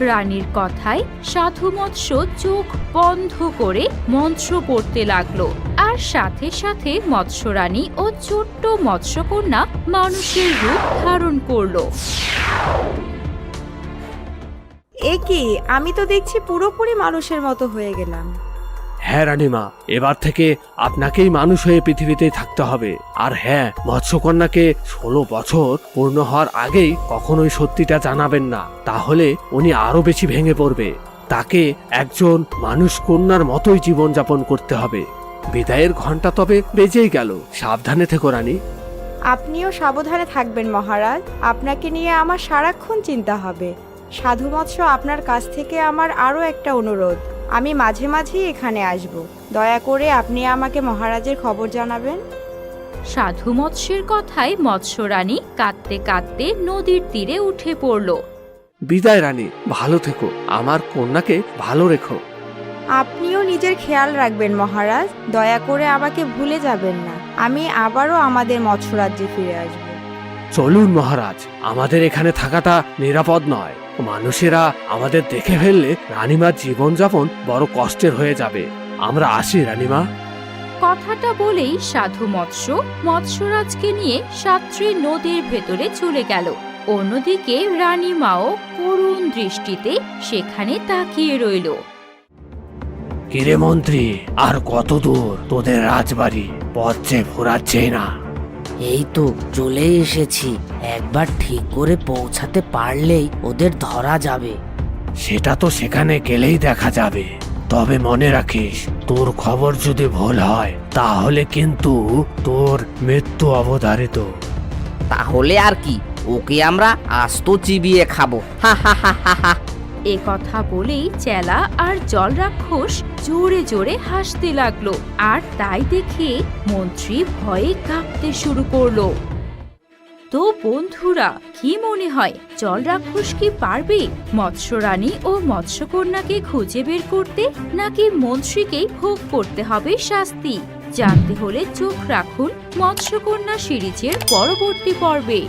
রানীর কথায় সাধু মৎস্য চোখ বন্ধ করে মন্ত্র পড়তে লাগল। আর সাথে সাথে মৎস্য রানী ও ছোট্ট মৎস্যকন্যা মানুষের রূপ ধারণ করল। এ কি আমি তো দেখছি পুরোপুরি মানুষের মতো হয়ে গেলাম। হ্যাঁ রানীমা, এবার থেকে আপনাকেই মানুষ হয়ে পৃথিবীতেই থাকতে হবে। আর হ্যাঁ মৎস্যকন্যাকে ষোলো বছর পূর্ণ হওয়ার আগেই কখনোই সত্যিটা জানাবেন না। তাহলে উনি আরও বেশি ভেঙে পড়বে। তাকে একজন মানুষ কন্যার মতোই জীবনযাপন করতে হবে। বিদায়ের ঘণ্টা তবে বেজেই গেল। সাবধানে থেকো, রানী। আপনিও সাবধানে থাকবেন, মহারাজ। আপনাকে নিয়ে আমার সারাক্ষণ চিন্তা হবে। সাধু মৎস্য আপনার কাছ থেকে আমার আরও একটা অনুরোধ। আমি মাঝে মাঝেই এখানে আসব। দয়া করে আপনি আমাকে মহারাজের খবর জানাবেন। সাধু মৎস্যের কথায় মৎস্য রানী কাঁদতে কাঁদতে নদীর তীরে উঠে পড়ল। বিদায় রানী ভালো থেকো। আমার কন্যাকে ভালো রেখো। আপনিও নিজের খেয়াল রাখবেন মহারাজ। দয়া করে আমাকে ভুলে যাবেন না। আমি আবারও আমাদের মৎস্যরাজ্যে ফিরে আসব। চলুন মহারাজ আমাদের এখানে থাকাটা নিরাপদ নয়। মানুষেরা আমাদের দেখে ফেললে রানীমার জীবনযাপন বড় কষ্টের হয়ে যাবে। আমরা আসি রানীমা। কথাটা বলেই সাধু মৎস্য মৎস্যরাজকে নিয়ে সাত্রী নদীর ভেতরে চলে গেল। অন্যদিকে রানী মাও করুণ দৃষ্টিতে সেখানে তাকিয়ে রইল। কিরে মন্ত্রী আর কত দূর তোদের রাজবাড়ি পথ যে ভোরাচ্ছে না। এই তো চলে এসেছি। একবার ঠিক করে পৌঁছাতে পারলেই ওদের ধরা যাবে। সেটা তো সেখানে গেলেই দেখা যাবে। তবে মনে রাখিস তোর খবর যদি ভুল হয় তাহলে কিন্তু তোর মৃত্যু অবধারিত। তাহলে আর কি? ওকে আমরা আস্ত চিবিয়ে খাব। হা হা হা হা হা। এ কথা বলেই চেলা আর জল রাক্ষস জোরে জোরে হাসতে লাগল। আর তাই দেখে মন্ত্রী ভয়ে কাঁপতে শুরু করল। তো বন্ধুরা, কি মনে হয় জল রাক্ষস কি পারবে মৎস্যরানী ও মৎস্যকন্যাকে খুঁজে বের করতে, নাকি মন্ত্রীকেই ভোগ করতে হবে শাস্তি? জানতে হলে চোখ রাখুন মৎস্যকন্যা সিরিজের পরবর্তী পর্বে।